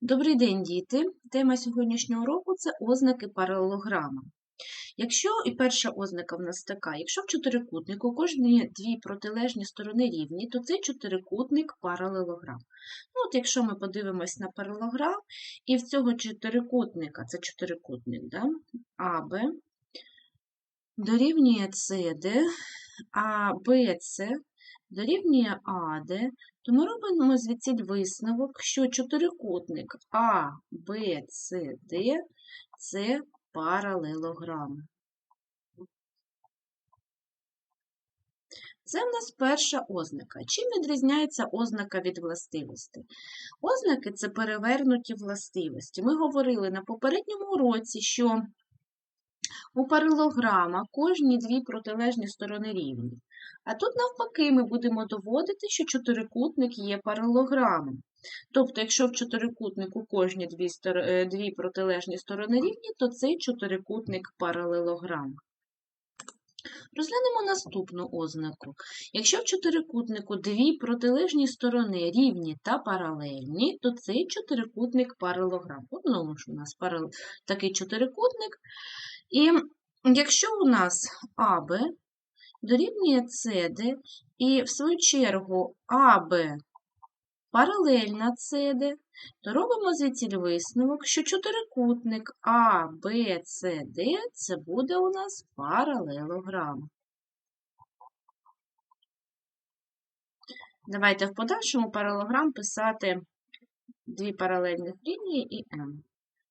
Добрий день, діти! Тема сьогоднішнього уроку – це ознаки паралелограма. Якщо, і перша ознака в нас така, якщо в чотирикутнику кожні дві протилежні сторони рівні, то цей чотирикутник паралелограм. Ну, от якщо ми подивимось на паралелограм, і в цього чотирикутника, це чотирикутник, да, АБ, дорівнює СД, а БЦ дорівнює АД, то ми робимо звідсіль висновок, що чотирикутник А, Б, С, Д – це паралелограми. Це в нас перша ознака. Чим відрізняється ознака від властивості? Ознаки – це перевернуті властивості. Ми говорили на попередньому уроці, що у паралелограма кожні дві протилежні сторони рівні. А тут, навпаки, ми будемо доводити, що чотирикутник є паралелограмом. Тобто, якщо в чотирикутнику кожні дві, стор... е, дві протилежні сторони рівні, то цей чотирикутник паралелограм. Розглянемо наступну ознаку. Якщо в чотирикутнику дві протилежні сторони рівні та паралельні, то цей чотирикутник паралелограм. От знову ж у нас паралел... такий чотирикутник. І якщо у нас АБ дорівнює СД, і в свою чергу АБ паралельна СД, то робимо звідси висновок, що чотирикутник Д – це буде у нас паралелограм. Давайте в подальшому паралелограм писати дві паралельних лінії і М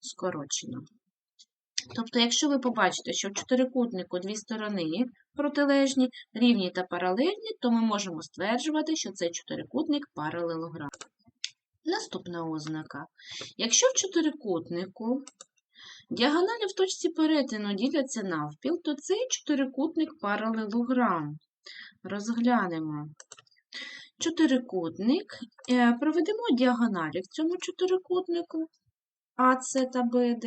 скорочено. Тобто, якщо ви побачите, що в чотирикутнику дві сторони протилежні, рівні та паралельні, то ми можемо стверджувати, що цей чотирикутник паралелограм. Наступна ознака. Якщо в чотирикутнику діагоналі в точці перетину діляться навпіл, то цей чотирикутник паралелограм. Розглянемо чотирикутник, е, проведемо діагоналі в цьому чотирикутнику АС та БД.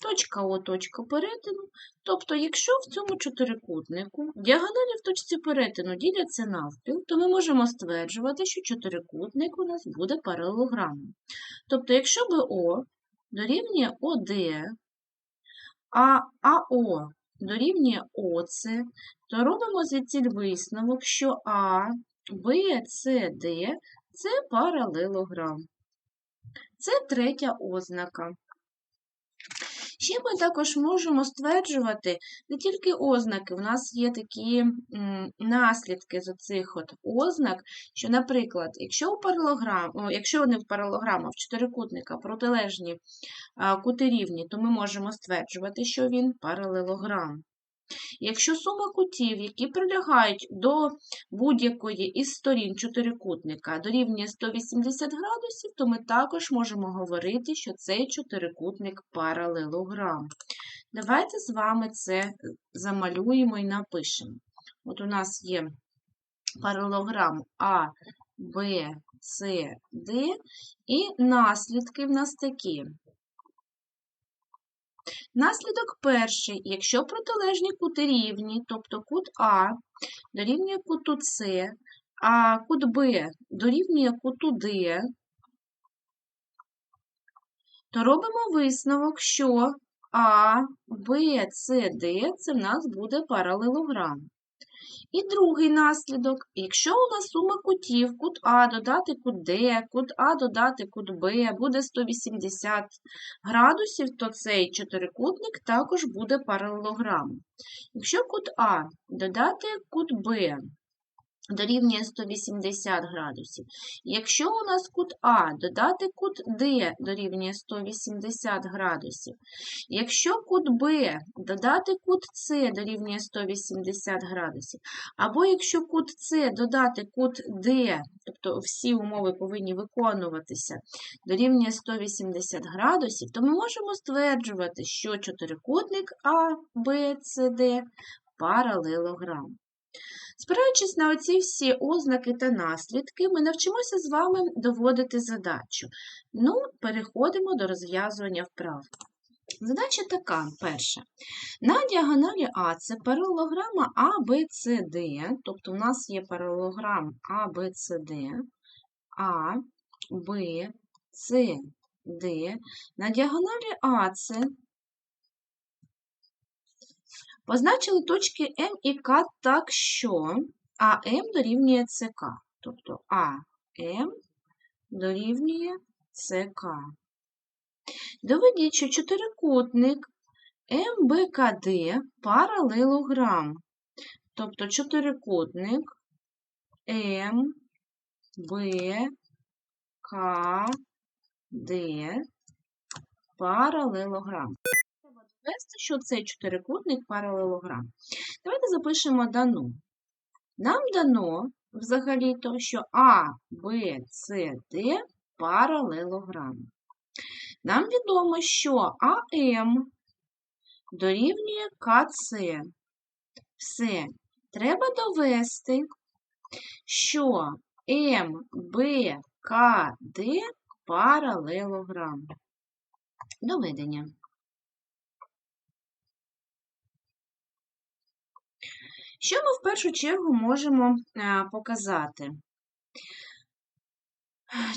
Точка О, точка перетину. Тобто, якщо в цьому чотирикутнику діагоналі в точці перетину діляться навпіл, то ми можемо стверджувати, що чотирикутник у нас буде паралелограмом. Тобто, якщо БО дорівнює ОД, а АО дорівнює ОЦ, то робимо звідси висновок, що А, Б, С, Д – це паралелограм. Це третя ознака. Ще ми також можемо стверджувати не тільки ознаки, в нас є такі наслідки з оцих ознак, що, наприклад, якщо у якщо вони в паралограма в чотирикутника протилежні кути рівні, то ми можемо стверджувати, що він паралелограм. Якщо сума кутів, які прилягають до будь-якої із сторін чотирикутника дорівнює 180 градусів, то ми також можемо говорити, що цей чотирикутник паралелограм. Давайте з вами це замалюємо і напишемо. От у нас є паралелограм А, Б, С, Д, і наслідки в нас такі. Наслідок перший. Якщо протилежні кути рівні, тобто кут А дорівнює куту С, а кут Б дорівнює куту Д, то робимо висновок, що А, Б, С, Д – це в нас буде паралелограм. І другий наслідок. Якщо у нас сума кутів, кут А додати кут Д, кут А додати кут Б буде 180 градусів, то цей чотирикутник також буде паралелограм. Якщо кут А додати кут Б дорівнює 180 градусів. Якщо у нас кут А додати кут Д дорівнює 180 градусів. Якщо кут Б додати кут С дорівнює 180 градусів. Або якщо кут С додати кут Д, тобто всі умови повинні виконуватися, дорівнює 180 градусів, то ми можемо стверджувати, що чотирикутник А, Б, С, Д паралелограм. Спираючись на оці всі ознаки та наслідки, ми навчимося з вами доводити задачу. Ну, переходимо до розв'язування вправ. Задача така, перша. На діагоналі А це паралелограма А, Б, С, Д, тобто у нас є паралелограм А, Б, С, Д, А, Б, С, Д. На діагоналі АЦ позначили точки М і К так, що АМ дорівнює СК. Тобто АМ дорівнює СК. Доведіть, що чотирикутник МБКД паралелограм. Тобто чотирикутник М, Д паралелограм. Довести, що цей чотирикутник паралелограм. Давайте запишемо дано. Нам дано взагалі-то, що А, Б, С, Д паралелограм. Нам відомо, що АМ дорівнює КЦ. Все. Треба довести, що М, Б, К, Д паралелограм. Доведення. Що ми в першу чергу можемо е, показати?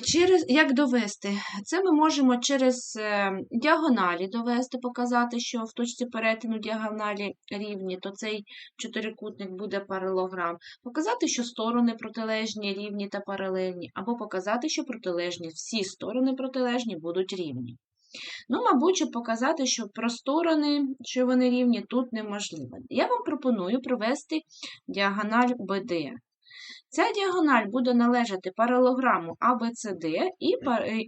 Через, Як довести? Це ми можемо через е, діагоналі довести, показати, що в точці перетину діагоналі рівні, то цей чотирикутник буде паралограм. Показати, що сторони протилежні, рівні та паралельні, або показати, що протилежні, всі сторони протилежні будуть рівні. Ну, мабуть, щоб показати, що про сторони, що вони рівні, тут неможливо. Я вам пропоную провести діагональ БД. Ця діагональ буде належати паралограму АБЦД і,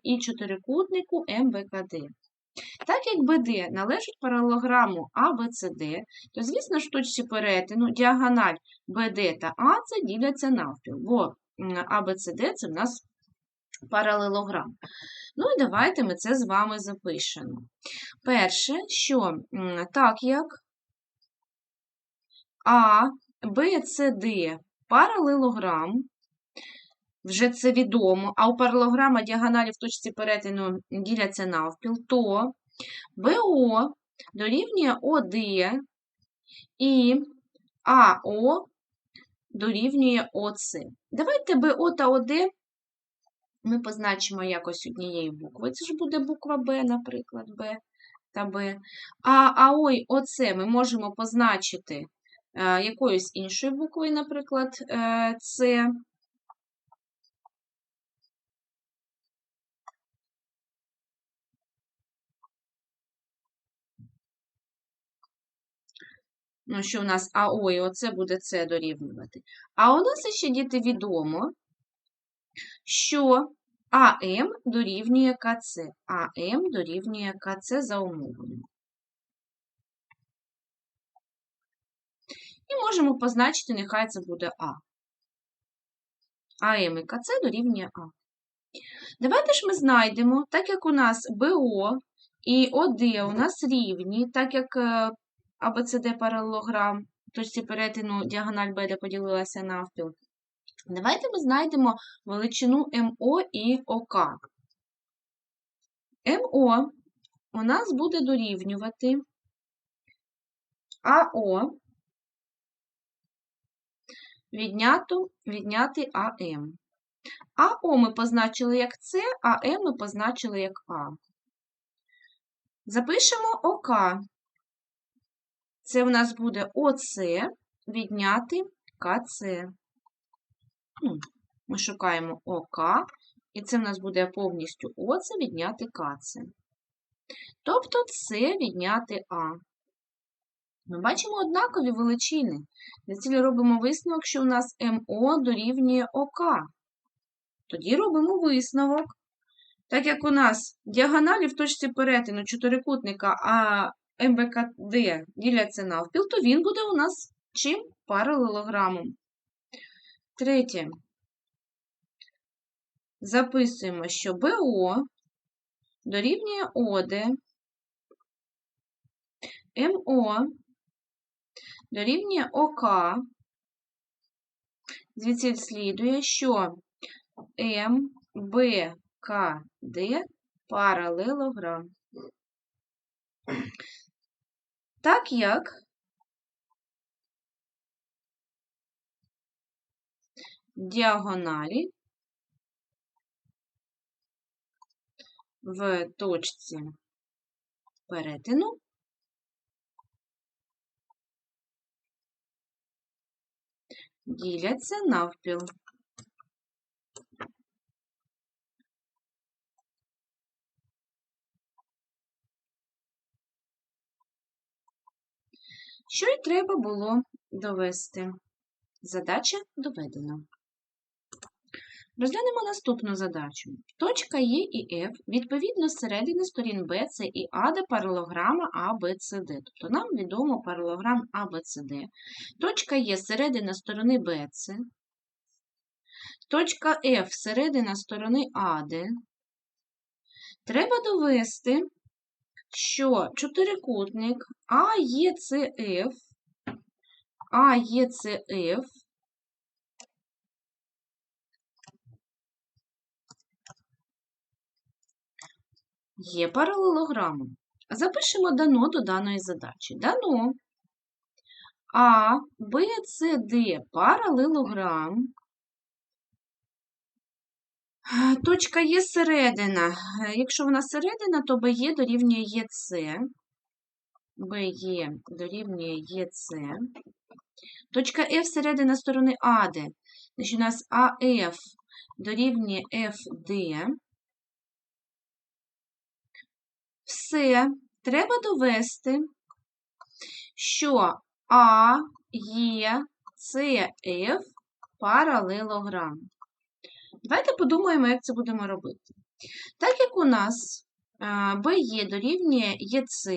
і чотирикутнику МБКД. Так як БД належить паралограму АБЦД, то, звісно ж, точці перетину діагональ БД та АЦ діляться навпіл, бо АБЦД це в нас паралелограм. Ну і давайте ми це з вами запишемо. Перше, що так як А, Б, С, Д паралелограм, вже це відомо, а у паралограма діагоналі в точці перетину діляться навпіл, то БО дорівнює ОД і АО дорівнює ОЦ. Давайте БО та ОД ми позначимо якось однією буквою. Це ж буде буква Б, наприклад, Б та Б. А АО і ОЦ ми можемо позначити Е, якоюсь іншою буквою, наприклад, е, С. Ну, що у нас АО і оце буде С дорівнювати. А у нас ще діти відомо, що АМ дорівнює КЦ. АМ дорівнює КЦ за умовою. І можемо позначити, нехай це буде А. АМ і КЦ дорівнює А. Давайте ж ми знайдемо, так як у нас БО і ОД у нас рівні, так як е, АБЦД паралелограм, точці перетину діагональ БД поділилася навпіл. Давайте ми знайдемо величину МО і ОК. МО у нас буде дорівнювати АО віднято, відняти АМ. АО ми позначили як С, а М ми позначили як А. Запишемо ОК. Це у нас буде ОС відняти КЦ. Ну, ми шукаємо ОК, і це в нас буде повністю ОЦ відняти КЦ. Тобто С відняти А. Ми бачимо однакові величини. Для цілі робимо висновок, що у нас МО дорівнює ОК. Тоді робимо висновок. Так як у нас діагоналі в точці перетину чотирикутника, а МБКД діляться навпіл, то він буде у нас чим? Паралелограмом. Третє. Записуємо, що БО дорівнює ОД, МО дорівнює ОК, звідси слідує, що М, Б, К, паралелограм. Так як діагоналі в точці перетину діляться навпіл. Що й треба було довести? Задача доведена. Розглянемо наступну задачу. Точка Е і F відповідно середини сторін B, С і де паралограма Д. Тобто нам відомо паралограм Д. Точка Е середина сторони С. Точка F середина сторони АД. Треба довести, що чотирикутник АЕЦФ, АЕЦФ є паралелограмом. Запишемо дано до даної задачі. Дано А, Б, С, Д паралелограм. Точка Є середина. Якщо вона середина, то БЄ дорівнює ЄЦ. БЄ дорівнює ЄЦ. Точка F середина сторони АД. Значить, у нас АФ дорівнює ФД. Все, треба довести, що А, Є, С, Ф паралелограм. Давайте подумаємо, як це будемо робити. Так як у нас БЕ дорівнює ЄЦ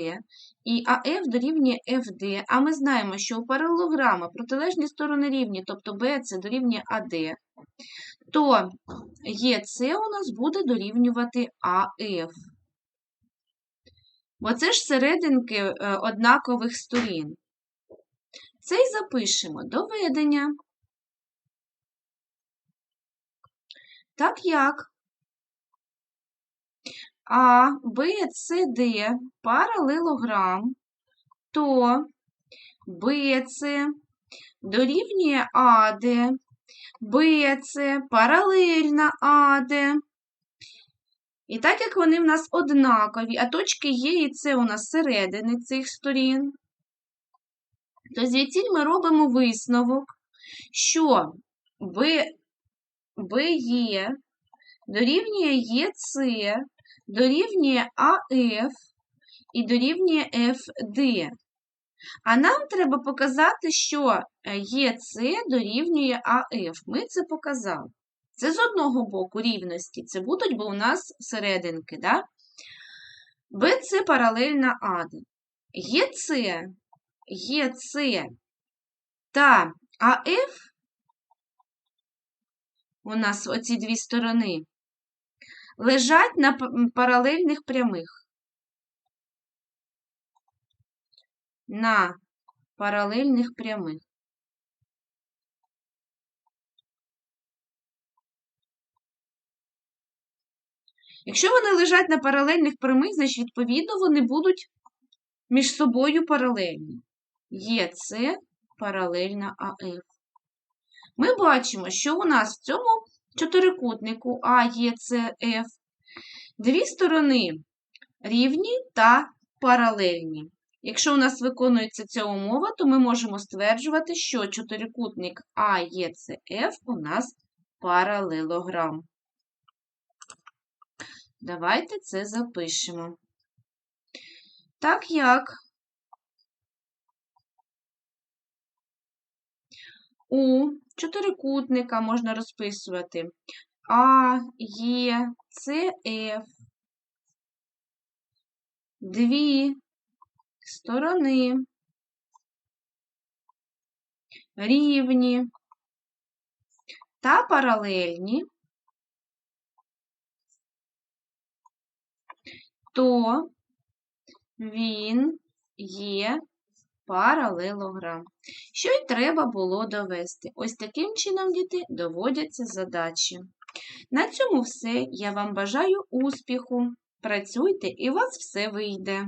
і АФ дорівнює ФД, а ми знаємо, що у паралелограма протилежні сторони рівні, тобто БЦ дорівнює АД, то ЄЦ у нас буде дорівнювати АФ. Бо це ж серединки е, однакових сторін. Це й запишемо доведення. Так як А, Б, С, Д паралелограм, то БЦ дорівнює АД, БЦ паралельна АД. І так як вони в нас однакові, а точки Є і С у нас середини цих сторін, то звідсіль ми робимо висновок, що БЕ дорівнює ЄЦ, дорівнює АФ і дорівнює ФД. А нам треба показати, що ЄЦ дорівнює АФ. Ми це показали. Це з одного боку рівності. Це будуть, бо у нас серединки. Да? БЦ паралельна АД. ЄЦ, ЄЦ та АФ у нас оці дві сторони, лежать на паралельних прямих. На паралельних прямих. Якщо вони лежать на паралельних прямих, значить, відповідно, вони будуть між собою паралельні. Є це паралельна АФ ми бачимо, що у нас в цьому чотирикутнику АЄЦФ дві сторони рівні та паралельні. Якщо у нас виконується ця умова, то ми можемо стверджувати, що чотирикутник АЄЦФ у нас паралелограм. Давайте це запишемо. Так як у чотирикутника можна розписувати А, Є, С, Ф, дві сторони рівні та паралельні, то він є паралелограм. Що й треба було довести. Ось таким чином, діти, доводяться задачі. На цьому все. Я вам бажаю успіху. Працюйте і у вас все вийде.